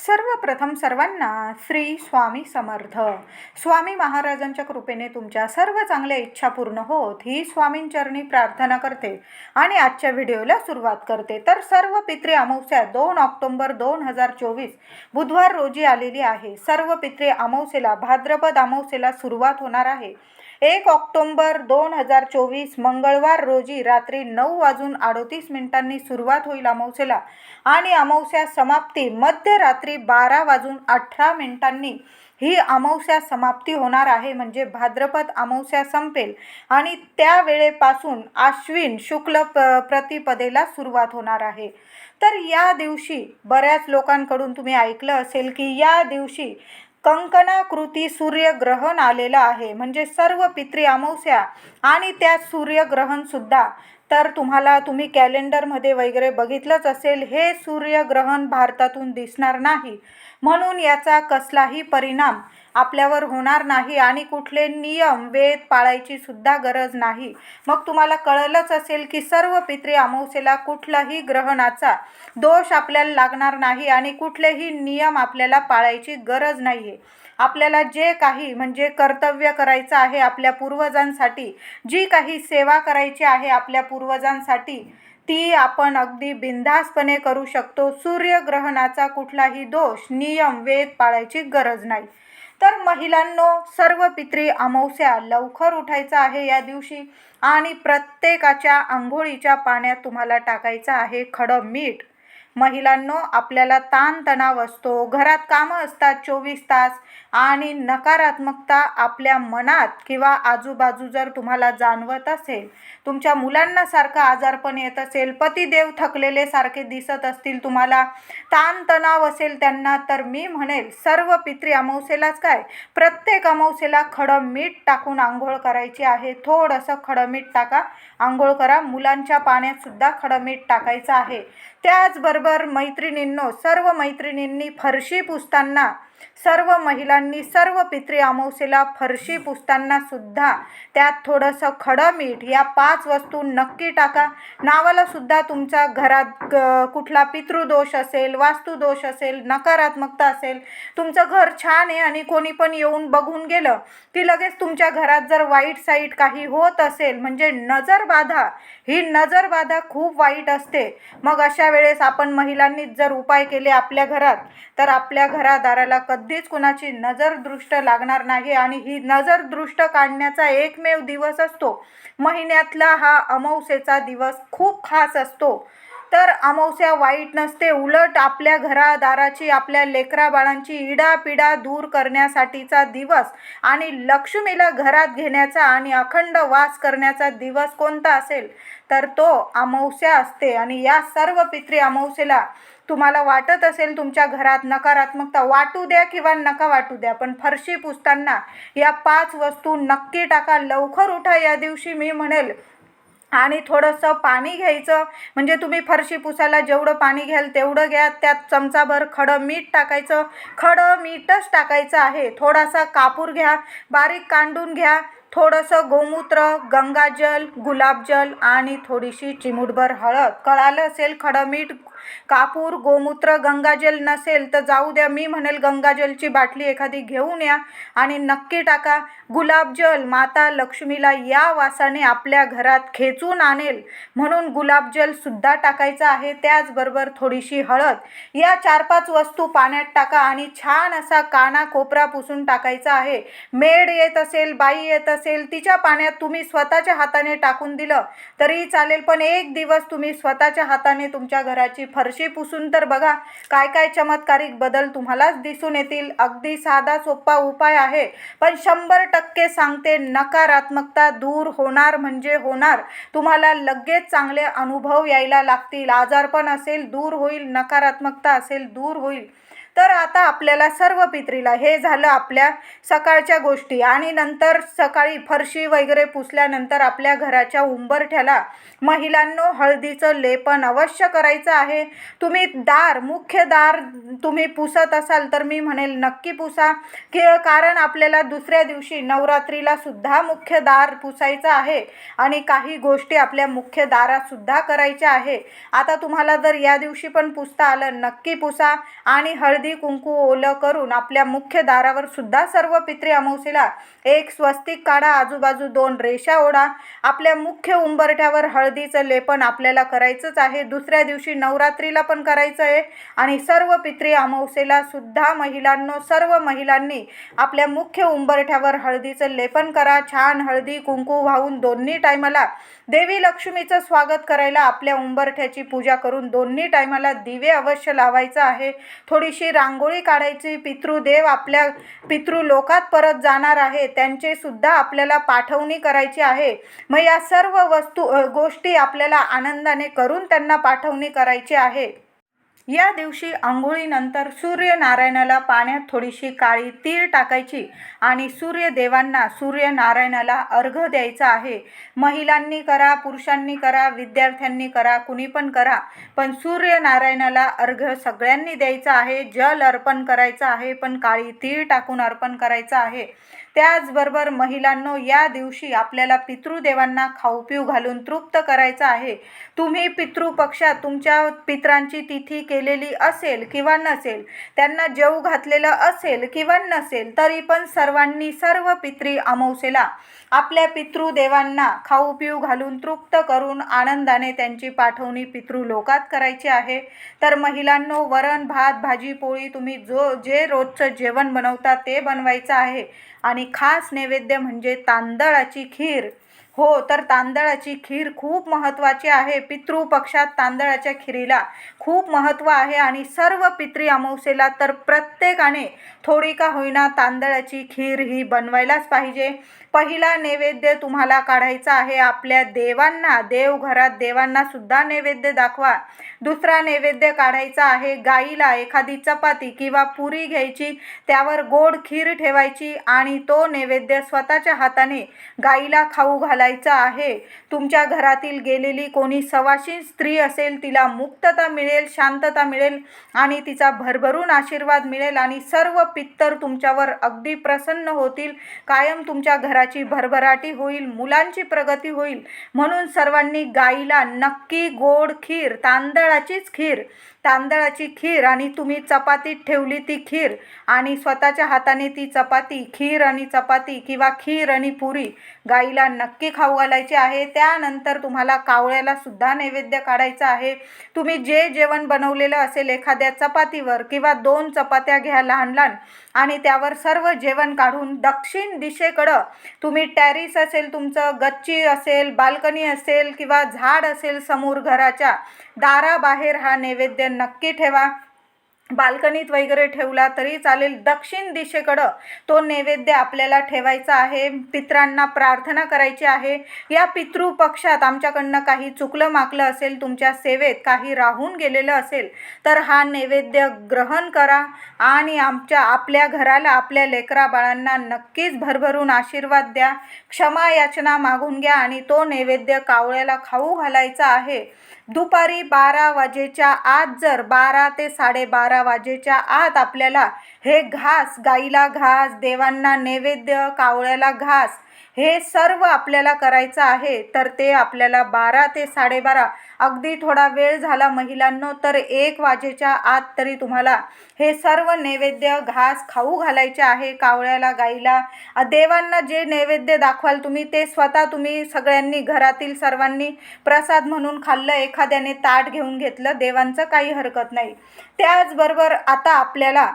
सर्वप्रथम सर्वांना श्री स्वामी समर्थ. स्वामी महाराजांच्या कृपेने तुमच्या सर्व चांगल्या इच्छा पूर्ण होत ही स्वामींचरणी प्रार्थना करते आणि आजच्या व्हिडिओला सुरुवात करते. तर सर्व पित्री अमावस्या दोन ऑक्टोंबर दोन हजार चोवीस बुधवार रोजी आलेली आहे. सर्व पित्री अमावस्येला भाद्रपद अमावस्येला सुरुवात होणार आहे. एक ऑक्टोंबर दोन हजार चोवीस मंगळवार रोजी रात्री नऊ वाजून अडोतीस मिनिटांनी सुरुवात होईल अमावस्येला. आणि अमावस्या समाप्ती मध्यरात्री बारा वाजून अठरा मिनिटांनी ही अमावस्या समाप्ती होणार आहे. म्हणजे भाद्रपद अमावस्या संपेल आणि त्या वेळेपासून आश्विन शुक्ल प प्रतिपदेला सुरुवात होणार आहे. तर या दिवशी बऱ्याच लोकांकडून तुम्ही ऐकलं असेल की या दिवशी कंकणाकृती सूर्यग्रहण आलेलं आहे. म्हणजे सर्व पितृ अमावस्या आणि त्यात सूर्यग्रहणसुद्धा तर तुम्हाला तुम्ही कॅलेंडरमध्ये वगैरे बघितलंच असेल हे सूर्यग्रहण भारतातून दिसणार नाही. म्हणून याचा कसलाही परिणाम आपल्यावर होणार नाही आणि कुठले नियम वेद पाळायची सुद्धा गरज नाही. मग तुम्हाला कळलंच असेल की सर्व पितरी अमावस्येला कुठलाही ग्रहणाचा दोष आपल्याला लागणार नाही आणि कुठलेही नियम आपल्याला पाळायची गरज नाही आहे आपल्याला जे काही म्हणजे कर्तव्य करायचं आहे आपल्या पूर्वजांसाठी जी काही सेवा करायची आहे आपल्या पूर्वजांसाठी ती आपण अगदी बिनधास्तपणे करू शकतो. सूर्यग्रहणाचा कुठलाही दोष नियम वेद पाळायची गरज नाही. तर महिलांनो सर्व पित्री अमावस्या लवकर उठायचं आहे या दिवशी आणि प्रत्येकाच्या आंघोळीच्या पाण्यात तुम्हाला टाकायचं आहे खडं मीठ. महिलांनो आपल्याला ताणतणाव असतो घरात कामं असतात चोवीस तास आणि नकारात्मकता आपल्या मनात किंवा आजूबाजू जर तुम्हाला जाणवत असेल तुमच्या मुलांना सारखं आजारपण येत असेल पतिदेव थकलेले सारखे दिसत असतील तुम्हाला ताणतणाव असेल त्यांना तर मी म्हणेल सर्व पित्री अमावसेलाच काय? प्रत्येक अमावसेला खडं मीठ टाकून आंघोळ करायची आहे. थोडंसं खडं मीठ टाका आंघोळ करा. मुलांच्या पाण्यातसुद्धा खडं मीठ टाकायचं आहे. त्याचबरोबर मैत्रिणींनो सर्व मैत्रिणींनी फरशी पुसताना सर्व महिलांनी सर्व पितृ अमावस्येला फरशी पुसताना सुद्धा त्यात थोडंसं खडं मीठ या पाच वस्तू नक्की टाका. नावाला सुद्धा तुमचा घरात ग- कुठला पितृदोष असेल वास्तुदोष असेल नकारात्मकता असेल तुमचं घर छान आहे आणि कोणी पण येऊन बघून गेलं की लगेच तुमच्या घरात जर वाईट साईट काही होत असेल म्हणजे नजरबाधा ही नजरबाधा खूप वाईट असते. मग अशा वेळेस आपण महिलांनीच जर उपाय केले आपल्या घरात तर आपल्या घरादाराला कधीच कुणाची नजरदृष्ट लागणार नाही आणि ही नजरदृष्ट काढण्याचा एकमेव दिवस असतो. महिन्यातला हा अमावस्येचा दिवस खूप खास असतो. तर अमावस्या वाईट नसते उलट आपल्या घरादाराची आपल्या लेकरा बाळांची इडापिडा दूर करण्यासाठीचा दिवस आणि लक्ष्मीला घरात घेण्याचा आणि अखंड वास करण्याचा दिवस कोणता असेल? तर तो अमावस्या असते आणि या सर्व पित्री अमावस्येला तुम्हाला वाटत असेल तुमच्या घरात नकारात्मकता वाटू द्या किंवा नका वाटू द्या पण फरशी पुसताना या पाच वस्तू नक्की टाका. लवकर उठा या दिवशी मी म्हणेल. आणि थोडंसं पाणी घ्यायचं. म्हणजे तुम्ही फरशी पुसायला जेवढं पाणी घ्याल तेवढं घ्या. त्यात चमचाभर खडं मीठ टाकायचं. खडं मीठच टाकायचं आहे. थोडासा कापूर घ्या. बारीक कांडून घ्या. थोडंसं गोमूत्र गंगाजल गुलाबजल आणि थोडीशी चिमूटभर हळद. कळालं असेल खडं मीठ कापूर गोमूत्र गंगाजल नसेल तर जाऊ द्या मी म्हणेल गंगाजलची बाटली एखादी घेऊन या आणि नक्की टाका. गुलाबजल माता लक्ष्मीला या वासाने आपल्या घरात खेचून आणेल म्हणून गुलाबजलसुद्धा टाकायचं आहे. त्याचबरोबर थोडीशी हळद. या चार पाच वस्तू पाण्यात टाका आणि छान असा काना कोपरा पुसून टाकायचा आहे. मेड येत असेल बाई येत असेल तिच्या पाण्यात तुम्ही स्वतःच्या हाताने टाकून दिलं तरी चालेल पण एक दिवस तुम्ही स्वतःच्या हाताने तुमच्या घराची फरशी पुसून तर बघा काय काय चमत्कारिक बदल तुम्हालाच दिसून येतील. अगदी साधा सोपा उपाय आहे. पण शंभर टक्के सांगते नकारात्मकता दूर होणार म्हणजे होणार. तुम्हाला लगेच चांगले अनुभव यायला लागतील. आजारपण असेल दूर होईल. नकारात्मकता असेल दूर होईल. तर आता आपल्याला सर्व पित्रीला हे झालं आपल्या सकाळच्या गोष्टी आणि नंतर सकाळी फरशी वगैरे पुसल्यानंतर आपल्या घराच्या उंबरठ्याला महिलांनो हळदीचं लेपन अवश्य करायचं आहे. तुम्ही दार मुख्य दार तुम्ही पुसत असाल तर मी म्हणेल नक्की पुसा. की कारण आपल्याला दुसऱ्या दिवशी नवरात्रीला सुद्धा मुख्य दार पुसायचं आहे आणि काही गोष्टी आपल्या मुख्य दारातसुद्धा करायच्या आहे. आता तुम्हाला जर या दिवशी पण पुसता आलं नक्की पुसा आणि हळदी हळदी कुंकू ओलं करून आपल्या मुख्य दारावर सुद्धा सर्व पित्री अमावस्येला. एक स्वस्तिक काढा आजूबाजू दोन रेषा ओढा. आपल्या मुख्य उंबरठ्यावर हळदीचं लेपन आपल्याला करायचंच आहे. दुसऱ्या दिवशी नवरात्रीला पण करायचं आहे. आणि सर्व पित्री अमावस्येला सुद्धा महिलांनो सर्व महिलांनी आपल्या मुख्य उंबरठ्यावर हळदीचं लेपन करा. छान हळदी कुंकू वाहून दोन्ही टायमाला देवी लक्ष्मीचं स्वागत करायला आपल्या उंबरठ्याची पूजा करून दोन्ही टायमाला दिवे अवश्य लावायचं आहे. थोडीशी रांगोळी काढायची पितृदेव आपल्या पितृलोकात परत जाणार आहे. त्यांचे सुद्धा आपल्याला पाठवणी करायची आहे. मग या सर्व वस्तू गोष्टी आपल्याला आनंदाने करून त्यांना पाठवणी करायची आहे. या दिवशी आंघोळीनंतर सूर्यनारायणाला पाण्यात थोडीशी काळी तीळ टाकायची आणि सूर्यदेवांना सूर्यनारायणाला अर्घ द्यायचा आहे. महिलांनी करा पुरुषांनी करा विद्यार्थ्यांनी करा कुणी पण करा पण सूर्यनारायणाला अर्घ सगळ्यांनी द्यायचा आहे. जल अर्पण करायचं आहे पण काळी तीळ टाकून अर्पण करायचं आहे. त्याचबरोबर महिलांनो या दिवशी आपल्याला पितृदेवांना खाऊ पिऊ घालून तृप्त करायचं आहे. तुम्ही पितृपक्षात तुमच्या पित्रांची तिथी केलेली असेल किंवा नसेल त्यांना जेऊ घातलेलं असेल किंवा नसेल तरी पण सर्वांनी सर्व पित्री अमावसेला आपल्या पितृदेवांना खाऊ पिऊ घालून तृप्त करून आनंदाने त्यांची पाठवणी पितृलोकात करायची आहे. तर महिलांनो वरण भात भाजी पोळी तुम्ही जो जे रोजचं जेवण बनवता ते बनवायचं आहे. आणि खास नैवेद्य म्हणजे तांदळाची खीर. हो तर तांदळाची खीर खूप महत्त्वाची आहे. पितृ पक्षात तांदळाच्या खिरीला खूप महत्त्व आहे आणि सर्व पितृ अमावस्येला तर प्रत्येकाने थोडी का होईना तांदळाची खीर ही बनवायलाच पाहिजे. पहिला नैवेद्य तुम्हाला काढायचा आहे. आपल्या देवांना देवघरात देवांना सुद्धा नैवेद्य दाखवा. दुसरा नैवेद्य काढायचा आहे. गाईला एखादी चपाती किंवा पुरी घ्यायची त्यावर गोड खीर ठेवायची आणि तो नैवेद्य स्वतःच्या हाताने गाईला खाऊ घालायचा आहे. तुमच्या घरातील गेलेली कोणी सवाशी स्त्री असेल तिला मुक्तता मिळेल शांतता मिळेल आणि तिचा भरभरून आशीर्वाद मिळेल आणि सर्व पित्तर तुमच्यावर अगदी प्रसन्न होतील. कायम तुमच्या घराची भरभराटी होईल मुलांची प्रगती होईल. म्हणून सर्वांनी गाईला नक्की गोड खीर तांदळाचीच खीर तांदळाची खीर आणि तुम्ही चपातीत ठेवली ती खीर आणि स्वतःच्या हाताने ती चपाती खीर आणि चपाती किंवा खीर आणि पुरी गाईला नक्की खाऊ घालायची आहे. त्यानंतर तुम्हाला कावळ्याला सुद्धा नैवेद्य काढायचा आहे. तुम्ही जे जेवण बनवलेलं असेल एखाद्या चपातीवर किंवा दोन चपात्या घ्या लहान लहान आणि त्यावर सर्व जेवण काढून दक्षिण दिशेकडं तुम्ही टॅरिस असेल तुमचं गच्ची असेल बाल्कनी असेल किंवा झाड असेल समोर घराच्या दाराबाहेर हा नैवेद्य नक्की ठेवा. बाल्कनीत वगैरे ठेवला तरी चालेल. दक्षिण दिशेकडं तो नैवेद्य आपल्याला ठेवायचा आहे. पित्रांना प्रार्थना करायची आहे. या पितृपक्षात आमच्याकडनं काही चुकलं माकलं असेल तुमच्या सेवेत काही राहून गेलेलं असेल तर हा नैवेद्य ग्रहण करा आणि आमच्या आपल्या घराला आपल्या लेकरा बाळांना नक्कीच भरभरून आशीर्वाद द्या. क्षमा याचना मागून घ्या आणि तो नैवेद्य कावळ्याला खाऊ घालायचा आहे. दुपारी बारा वाजेच्या आत जर बारा ते साडेबारा वाजेच्या आत आपल्याला हे घास गाईला घास देवांना नैवेद्य कावळ्याला घास हे सर्व आपल्याला करायचं आहे तर ते आपल्याला बारा ते साडेबारा. अगदी थोडा वेळ झाला महिलांनो तर एक वाजेच्या आत तरी तुम्हाला हे सर्व नैवेद्य घास खाऊ घालायचे आहे कावळ्याला गाईला. देवांना जे नैवेद्य दाखवाल तुम्ही ते स्वतः तुम्ही सगळ्यांनी घरातील सर्वांनी प्रसाद म्हणून खाल्लं एखाद्याने ताट घेऊन घेतलं देवांचं काही हरकत नाही. त्याचबरोबर आता आपल्याला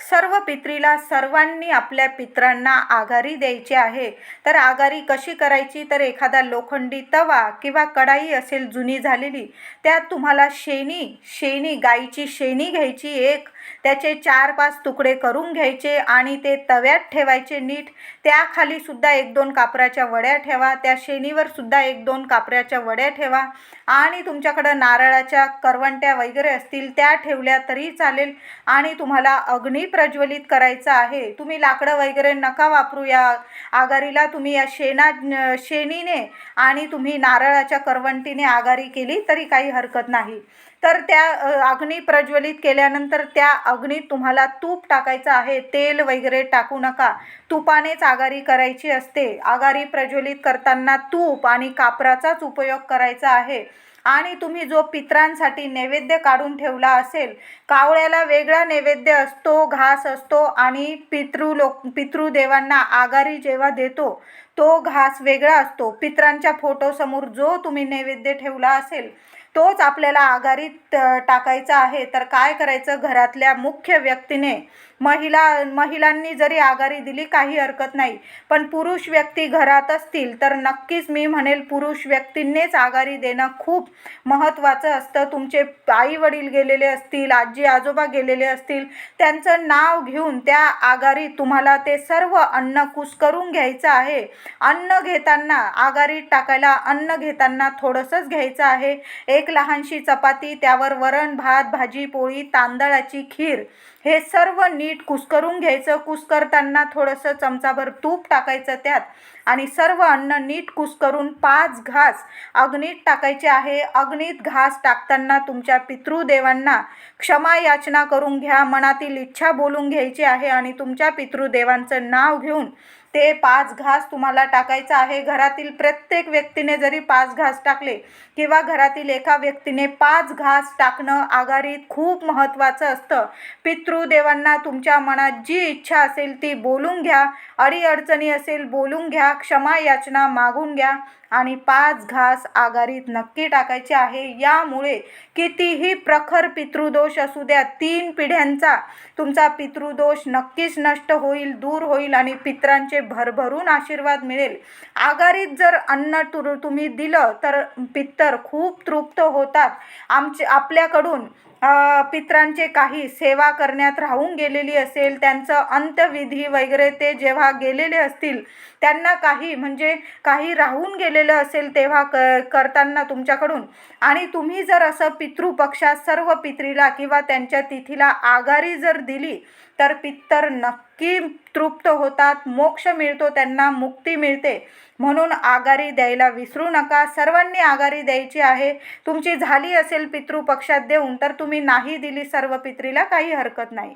सर्व पित्रीला सर्वांनी आपल्या पित्रांना आघारी द्यायची आहे. तर आघारी कशी करायची? तर एखादा लोखंडी तवा किंवा कढाई असेल जुनी झालेली त्यात तुम्हाला शेणी शेणी गाईची शेणी घ्यायची एक त्याचे चार पाच तुकडे करून घ्यायचे आणि ते तव्यात ठेवायचे नीट. त्याखाली सुद्धा एक दोन कापराच्या वड्या ठेवा त्या शेणीवर सुद्धा एक दोन कापराच्या वड्या ठेवा आणि तुमच्याकडं नारळाच्या करवंट्या वगैरे असतील त्या ठेवल्या तरी चालेल आणि तुम्हाला अग्नी प्रज्वलित करायचं आहे. तुम्ही लाकडं वगैरे नका वापरू या आघारीला तुम्ही या शेणा शेणीने आणि तुम्ही नारळाच्या करवंटीने आघारी केली तरी काही हरकत नाही. तर त्या अग्नी प्रज्वलित केल्यानंतर त्या अग्नीत तुम्हाला तूप टाकायचं आहे. तेल वगैरे टाकू नका. तुपानेच आघारी करायची असते. आघारी प्रज्वलित करताना तूप आणि कापराचाच उपयोग करायचा आहे. आणि तुम्ही जो पित्रांसाठी नैवेद्य काढून ठेवला असेल कावळ्याला वेगळा नैवेद्य असतो घास असतो आणि पितृ लोक पितृदेवांना आघारी जेव्हा देतो तो घास वेगळा असतो. पित्रांच्या फोटोसमोर जो तुम्ही नैवेद्य ठेवला असेल तोच आपल्याला आघारीत टाकायचा आहे. तर काय करायचं? घरातल्या मुख्य व्यक्तीने महिला महिलांनी जरी आघाडी दिली काही हरकत नाही. पण पुरुष व्यक्ती घरात असतील तर नक्कीच मी म्हणेल पुरुष व्यक्तींनीच आघाडी देणं खूप महत्त्वाचं असतं. तुमचे आई वडील गेलेले असतील आजी आजोबा गेलेले असतील त्यांचं नाव घेऊन त्या आगारीत तुम्हाला ते सर्व अन्न कुस्करून घ्यायचं आहे. अन्न घेताना आघाडीत टाकायला अन्न घेताना थोडंसंच घ्यायचं आहे. एक लहानशी चपाती त्यावर वरण भात भाजी पोळी तांदळाची खीर हे सर्व नीट कुस्करून घ्यायचं. कुस्करताना थोडंसं चमचाभर तूप टाकायचं त्यात. आणि सर्व अन्न नीट कुस्करून पाच घास अग्नीत टाकायचे आहे. अग्नीत घास टाकताना तुमच्या पितृदेवांना क्षमा याचना करून घ्या. मनातील इच्छा बोलून घ्यायची आहे आणि तुमच्या पितृदेवांचं नाव घेऊन ते पाच घास तुम्हाला टाकायचं आहे. घरातील प्रत्येक व्यक्तीने जरी पाच घास टाकले किंवा घरातील एका व्यक्तीने पाच घास टाकणं आघारीत खूप महत्त्वाचं असतं. पितृदेवांना तुमच्या मनात जी इच्छा असेल ती बोलून घ्या. अडीअडचणी असेल बोलून घ्या. क्षमा याचना मागून घ्या आणि पाच घास आगारीत नक्की टाकायचे आहे. यामुळे कितीही प्रखर पितृदोष असू द्या तीन पिढ्यांचा तुमचा पितृदोष नक्कीच नष्ट होईल दूर होईल आणि पित्रांचे भरभरून आशीर्वाद मिळेल. आगारीत जर अन्न तुर तुम्ही दिलं तर पित्तर खूप तृप्त होतात. आमचे आपल्याकडून पित्रांचे काही सेवा करण्यात राहून गेलेली असेल त्यांचं अंत्यविधी वगैरे ते जेव्हा गेलेले असतील त्यांना काही म्हणजे काही राहून गेलेलं असेल तेव्हा क करताना तुमच्याकडून. आणि तुम्ही जर असं पितृपक्षात सर्व पित्रीला किंवा त्यांच्या तिथीला आघारी जर दिली तर पित्तर नक्की तृप्त होतात मोक्ष मिळतो त्यांना मुक्ती मिळते. म्हणून आगारी द्यायला विसरू नका. सर्वांनी आगारी द्यायची आहे. तुमची झाली असेल पितृपक्षात देऊन तर तुम्ही नाही दिली सर्व पित्रीला काही हरकत नाही.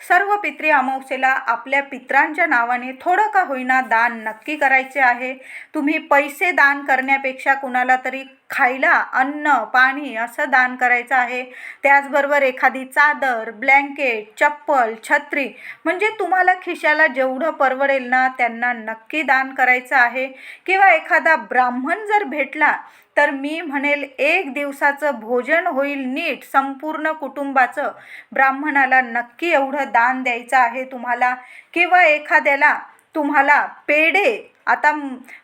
सर्व पित्री अमावस्येला आपल्या पित्रांच्या नावाने थोडं का होईना दान नक्की करायचे आहे. तुम्ही पैसे दान करण्यापेक्षा कुणाला तरी खायला अन्न पाणी असं दान करायचं आहे. त्याचबरोबर एखादी चादर ब्लँकेट चप्पल छत्री म्हणजे तुम्हाला खिशाला जेवढं परवडेल ना त्यांना नक्की दान करायचं आहे. किंवा एखादा ब्राह्मण जर भेटला तर मी म्हणेल एक दिवसाचं भोजन होईल नीट संपूर्ण कुटुंबाचं. ब्राह्मणाला नक्की एवढं दान द्यायचं आहे तुम्हाला किंवा एखाद्याला तुम्हाला पेढे आता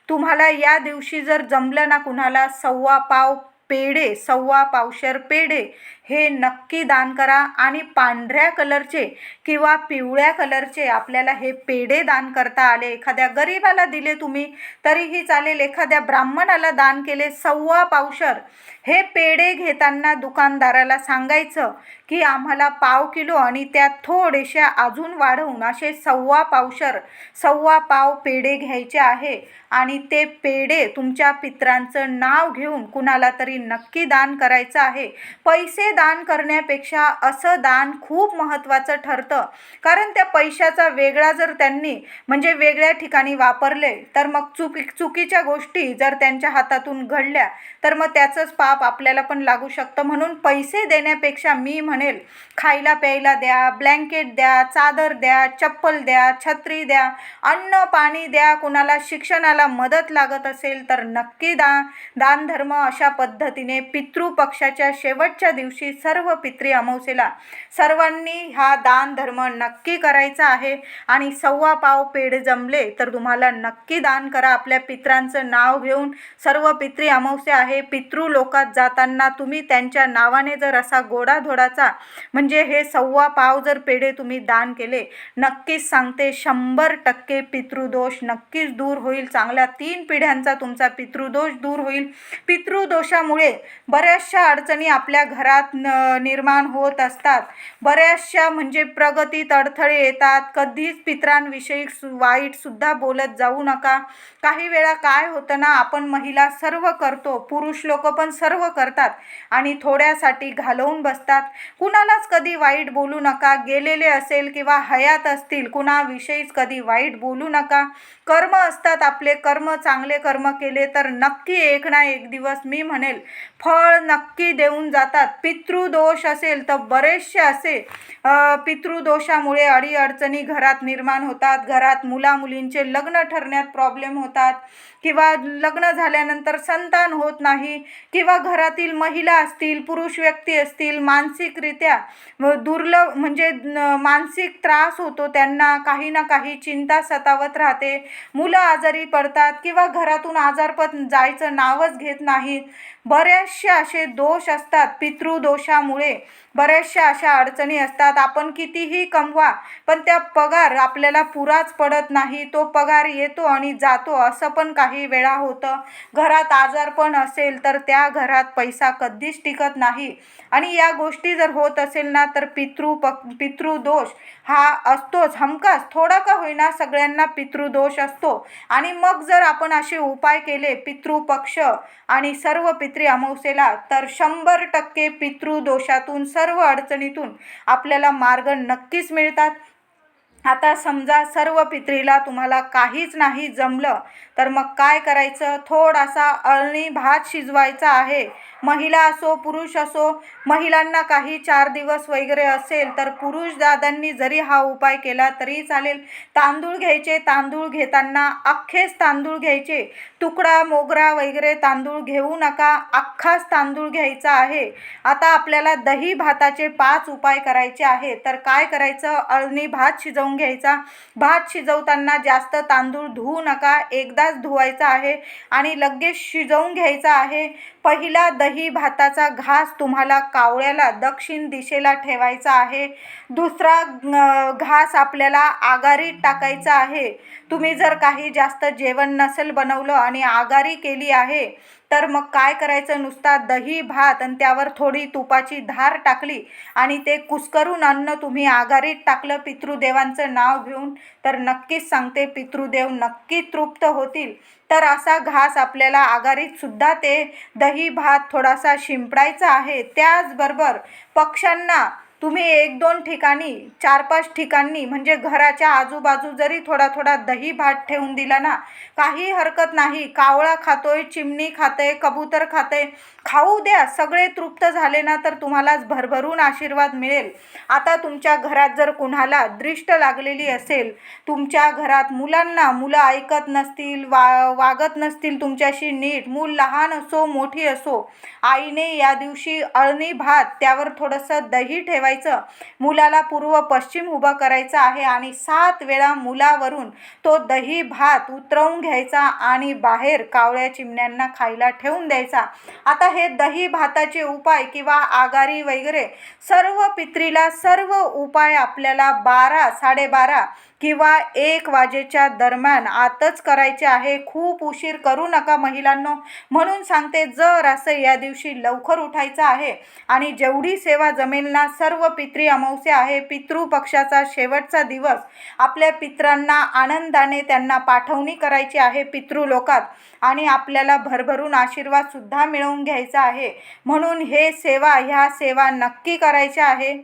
तुम्हाला या दिवशी जर जमलं ना कुणाला सव्वा पाव पेढे सव्वा पावशर पेढे हे नक्की दान करा आणि पांढऱ्या कलरचे किंवा पिवळ्या कलरचे आपल्याला हे पेढे दान करता आले. एखाद्या गरीबाला दिले तुम्ही तरीही चालेल. एखाद्या ब्राह्मणाला दान केले सव्वा पावशर. हे पेढे घेताना दुकानदाराला सांगायचं की आम्हाला पाव किलो आणि त्यात थोडेशा अजून वाढवून असे सव्वा पावशर सव्वा पाव पेढे घ्यायचे आहे आणि ते पेढे तुमच्या पित्रांचं नाव घेऊन कुणाला तरी नक्की दान करायचं आहे. पैसे दान करण्यापेक्षा असं दान खूप महत्त्वाचं ठरतं. कारण त्या पैशाचा वेगळा जर त्यांनी म्हणजे वेगळ्या ठिकाणी वापरले तर मग चुकी चुकीच्या गोष्टी जर त्यांच्या हातातून घडल्या तर मग त्याचंच पाप आपल्याला पण लागू शकतं. म्हणून पैसे देण्यापेक्षा मी म्हणेल खायला प्यायला द्या ब्लँकेट द्या चादर द्या चप्पल द्या छत्री द्या अन्न पाणी द्या. कुणाला शिक्षणाला मदत लागत असेल तर नक्की दा दानधर्म अशा पद्धतीने पितृपक्षाच्या शेवटच्या दिवशी सर्व पितृ अमावस्येला सर्वांनी हा दान धर्म नक्की करायचा आहे. आणि सव्वा पाव पेढे जमले तर तुम्हाला नक्की दान करा. आपल्या पित्रांचं नाव घेऊन सर्व पितृ अमावस्या आहे. पितृ लोकात जाताना तुम्ही त्यांच्या नावाने जर असा गोडाधोडाचा म्हणजे हे सव्वा पाव जर पेढे तुम्ही दान केले नक्कीच सांगते शंभर टक्के पितृदोष नक्कीच दूर होईल. चांगल्या तीन पिढ्यांचा तुमचा पितृदोष दूर होईल. पितृदोषामुळे बऱ्याचशा अडचणी आपल्या घरात न- निर्माण होत असतात. बऱ्याचशा म्हणजे प्रगतीत अडथळे येतात. कधीच पित्रांविषयी सु वाईटसुद्धा बोलत जाऊ नका. काही वेळा काय होतं ना आपण महिला सर्व करतो पुरुष लोक पण सर्व करतात आणि थोड्यासाठी घालवून बसतात. कुणालाच कधी वाईट बोलू नका. गेलेले असेल किंवा हयात असतील कुणाविषयीच कधी वाईट बोलू नका. कर्म असतात आपले. कर्म चांगले कर्म केले तर नक्की एक ना एक दिवस मी म्हणेल फळ नक्की देऊन जातात. पितृदोष असेल तर बरेचसे असे पितृदोषामुळे अडीअडचणी घरात निर्माण होतात. घरात मुलामुलींचे लग्न ठरण्यात प्रॉब्लेम होतात. किंवा लग्न झाल्यानंतर संतान होत नाही किंवा घरातील महिला असतील पुरुष व्यक्ती असतील मानसिकरित्या दुर्लभ म्हणजे मानसिक त्रास होतो त्यांना काही ना काही चिंता सतावत राहते. मुलं आजारी पडतात किंवा घरातून आजारपत जायचं नावच घेत नाहीत. बरेचसे असे दोष असतात पितृदोषामुळे. बऱ्याचशा अशा अडचणी असतात. आपण कितीही कमवा पण त्या पगार आपल्याला पुराच पडत नाही. तो पगार येतो आणि जातो असं पण काही वेळा होतं. घरात आजारपण असेल तर त्या घरात पैसा कधीच टिकत नाही. आणि या गोष्टी जर होत असेल ना तर पितृ पितृ पितृदोष हा असतोच हमखास. थोडा का होईना सगळ्यांना पितृदोष असतो. आणि मग जर आपण असे उपाय केले पितृपक्ष आणि सर्व पितृ अमावस्येला तर शंभर टक्के पितृदोषातून सर्व अडचणीतून आपल्याला मार्ग नक्कीच मिळतात. आता समजा सर्व पित्रीला तुम्हाला काहीच नाही जमलं तर मग काय करायचं? थोडासा अळणी भात शिजवायचा आहे. महिला असो पुरुष असो महिलांना काही चार दिवस वगैरे असेल तर पुरुष दादांनी जरी हा उपाय केला तरी चालेल. तांदूळ घ्यायचे तांदूळ घेताना अख्खेच तांदूळ घ्यायचे. तुकडा मोगरा वगैरे तांदूळ घेऊ नका अख्खाच तांदूळ घ्यायचा आहे. आता आपल्याला दही भाताचे पाच उपाय करायचे आहे तर काय करायचं? अळणी भात शिजवून घ्यायचा. भात शिजवताना जास्त तांदूळ धुवू नका. एकदाच धुवायचा आहे आणि लगेच शिजवून घ्यायचा आहे. पहिला दही भाताचा घास तुम्हाला कावळ्याला दक्षिण दिशेला ठेवायचा आहे. दुसरा घास आपल्याला आगारीत टाकायचा आहे. तुम्ही जर काही जास्त जेवण नसेल बनवलं आणि आगारी केली आहे तर मग काय करायचं? नुसता दही भात आणि त्यावर थोडी तुपाची धार टाकली आणि ते कुस्करून अन्न तुम्ही आघारीत टाकलं पितृदेवांचं नाव घेऊन. तर नक्कीच सांगते पितृदेव नक्की तृप्त होतील. तर असा घास आपल्याला आघारीत सुद्धा ते दही भात थोडासा शिंपडायचा आहे. त्याचबरोबर पक्ष्यांना तुम्ही एक दोन ठिकाणी चार पाच ठिकाणी म्हणजे घराच्या आजूबाजू जरी थोडा थोडा दही भात ठेवून दिला ना काही हरकत नाही. कावळा खातोय चिमणी खातंय कबूतर खातंय. खाऊ द्या सगळे तृप्त झाले ना तर तुम्हालाच भरभरून आशीर्वाद मिळेल. आता तुमच्या घरात जर कुणाला दृष्ट लागलेली असेल तुमच्या घरात मुलांना मुलं ऐकत नसतील वा वागत नसतील तुमच्याशी नीट मूल लहान असो मोठी असो आईने या दिवशी अळणी भात त्यावर थोडंसं दही ठेवायचं मुलाला पूर्व पश्चिम उभं करायचं आहे आणि सात वेळा मुलावरून तो दही भात उतरवून घ्यायचा आणि बाहेर कावळ्या चिमण्यांना खायला ठेवून द्यायचा. आता हे दही भाताचे उपाय किंवा आगारी वगैरे सर्व पित्रीला सर्व उपाय आपल्याला बारा साडेबारा किंवा एक वाजेच्या दरम्यान आतच करायचे आहे खूप उशीर करू नका महिलांनो. म्हणून सांगते जर असं या दिवशी लवकर उठायचं आहे आणि जेवढी सेवा जमेल ना सर्व पितृ अमावस्या आहे पितृपक्षाचा शेवटचा दिवस आपल्या पित्रांना आनंदाने त्यांना पाठवणी करायची आहे पितृलोकात आणि आपल्याला भरभरून आशीर्वादसुद्धा मिळवून घ्यायचा आहे. म्हणून हे सेवा ह्या सेवा नक्की करायच्या आहे.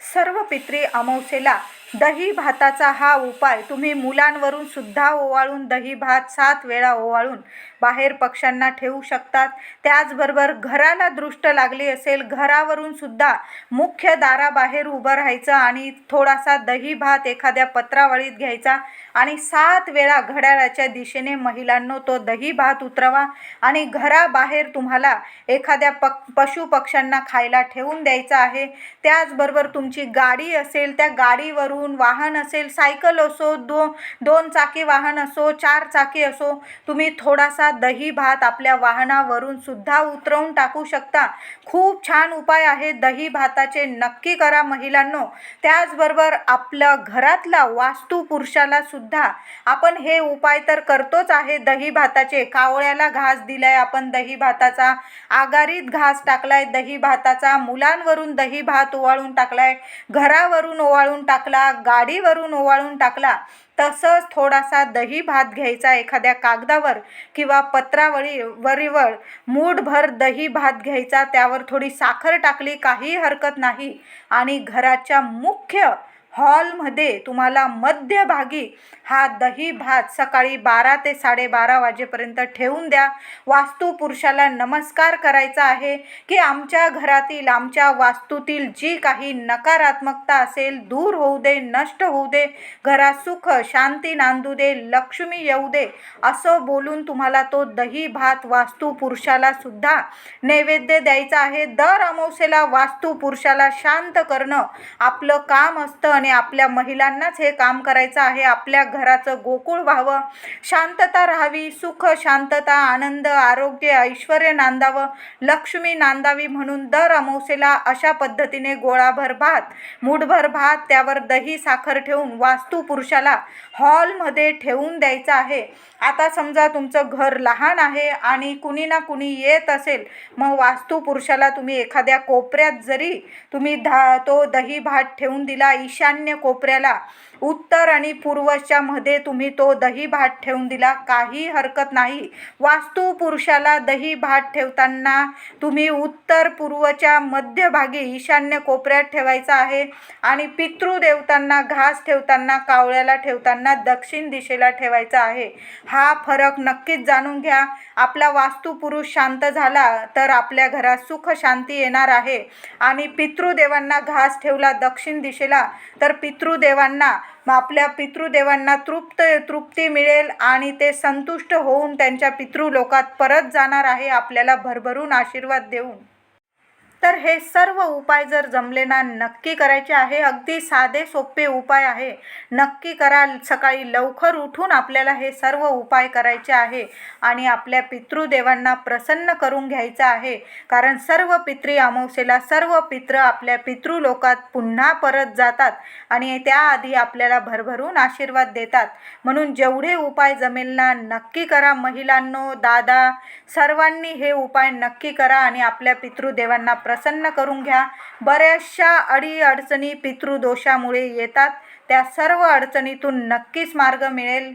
सर्व पित्री अमावस्येला दही भाताचा हा उपाय तुम्ही मुलांवरून सुद्धा ओवाळून दही भात सात वेळा ओवाळून बाहेर पक्ष्यांना ठेवू शकतात. त्याचबरोबर घराला दृष्ट लागली असेल घरावरून सुद्धा मुख्य दाराबाहेर उभं राहायचं आणि थोडासा दही भात एखाद्या पत्रावळीत घ्यायचा आणि सात वेळा घड्याळाच्या दिशेने महिलांनो तो दही भात उतरवा आणि घराबाहेर तुम्हाला एखाद्या पक पशु पक्ष्यांना खायला ठेवून द्यायचा आहे. त्याचबरोबर तुमची गाडी असेल त्या गाडीवरून घेऊन वाहन असेल सायकल असो दो दोन चाकी वाहन असो चार चाकी असो तुम्ही थोडासा दही भात आपल्या वाहनावरून सुद्धा उतरवून टाकू शकता. खूप छान उपाय आहे दही भाताचे. नक्की करा महिलांनो. त्याचबरोबर आपलं घरातला वास्तू पुरुषाला सुद्धा आपण हे उपाय तर करतोच आहे दही भाताचे. कावळ्याला घास दिलाय आपण दही भाताचा. आगारीत घास टाकलाय दही भाताचा. मुलांवरून दही भात ओवाळून टाकलाय. घरावरून ओवाळून टाकला. गाडीवरून ओवाळून टाकला तसंच थोडासा दही भात घ्यायचा एखाद्या कागदावर किंवा पत्रावळी वरीवर मूठभर दही भात घ्यायचा त्यावर थोडी साखर टाकली काही हरकत नाही. आणि घराच्या मुख्य हॉलमध्ये तुम्हाला मध्यभागी हा दही भात सकाळी बारा ते साडेबारा वाजेपर्यंत ठेवून द्या. वास्तू पुरुषाला नमस्कार करायचा आहे की आमच्या घरातील आमच्या वास्तूतील जी काही नकारात्मकता असेल दूर होऊ दे नष्ट होऊ दे घरात सुख शांती नांदू दे लक्ष्मी येऊ दे असं बोलून तुम्हाला तो दही भात वास्तू पुरुषाला सुद्धा नैवेद्य द्यायचा आहे. दर अमावस्येला वास्तू पुरुषाला शांत करणं आपलं काम असतं आणि आपल्या महिलांनाच हे काम करायचं आहे. आपल्या घराचं गोकुळ व्हावं. शांतता राहावी. सुख शांतता आनंद आरोग्य ऐश्वर नांदावं. लक्ष्मी नांदावी म्हणून दर अमावस्येला अशा पद्धतीने गोळाभर भात मूठभर भात त्यावर दही साखर ठेवून वास्तू पुरुषाला हॉलमध्ये ठेवून द्यायचं आहे. आता समजा तुमचं घर लहान आहे आणि कुणी ना कुणी येत असेल मग वास्तू पुरुषाला तुम्ही एखाद्या कोपऱ्यात जरी तुम्ही धा तो दही भात ठेवून दिला ईशान्य कोपऱ्याला उत्तर आणि पूर्वच्या मध्ये तुम्ही तो दही भात ठेवून दिला काही हरकत नाही. वास्तू पुरुषाला दही भात ठेवताना तुम्ही उत्तर पूर्वच्या मध्यभागी ईशान्य कोपऱ्यात ठेवायचा आहे आणि पितृदेवतांना घास ठेवताना कावळ्याला ठेवताना दक्षिण दिशेला ठेवायचा आहे. हा फरक नक्कीच जाणून घ्या. आपला वास्तुपुरुष शांत झाला तर आपल्या घरात सुख शांती येणार आहे. आणि पितृदेवांना घास ठेवला दक्षिण दिशेला तर पितृदेवांना मग आपल्या पितृदेवांना तृप्त तृप्ती मिळेल आणि ते संतुष्ट होऊन त्यांच्या पितृलोकात परत जाणार आहे. आपल्याला भरभरून आशीर्वाद देऊन. तर हे सर्व उपाय जर जमले ना नक्की करायचे आहे. अगदी साधे सोपे उपाय आहे. नक्की करा. सकाळी लवकर उठून आपल्याला हे सर्व उपाय करायचे आहे. आणि आपल्या पितृदेवांना प्रसन्न करून घ्यायचं आहे. कारण सर्व पित्री अमावस्येला सर्व पित्र आपल्या पितृलोकात पुन्हा परत जातात. आणि त्याआधी आपल्याला भरभरून आशीर्वाद देतात. म्हणून जेवढे उपाय जमेल ना नक्की करा. महिलांनो दादा सर्वांनी हे उपाय नक्की करा. आणि आपल्या पितृदेवांना प्र प्रसन्न करून घ्या. बऱ्याचशा अडी अडचणी पितृदोषामुळे येतात. त्या सर्व अडचणीतून नक्कीच मार्ग मिळेल.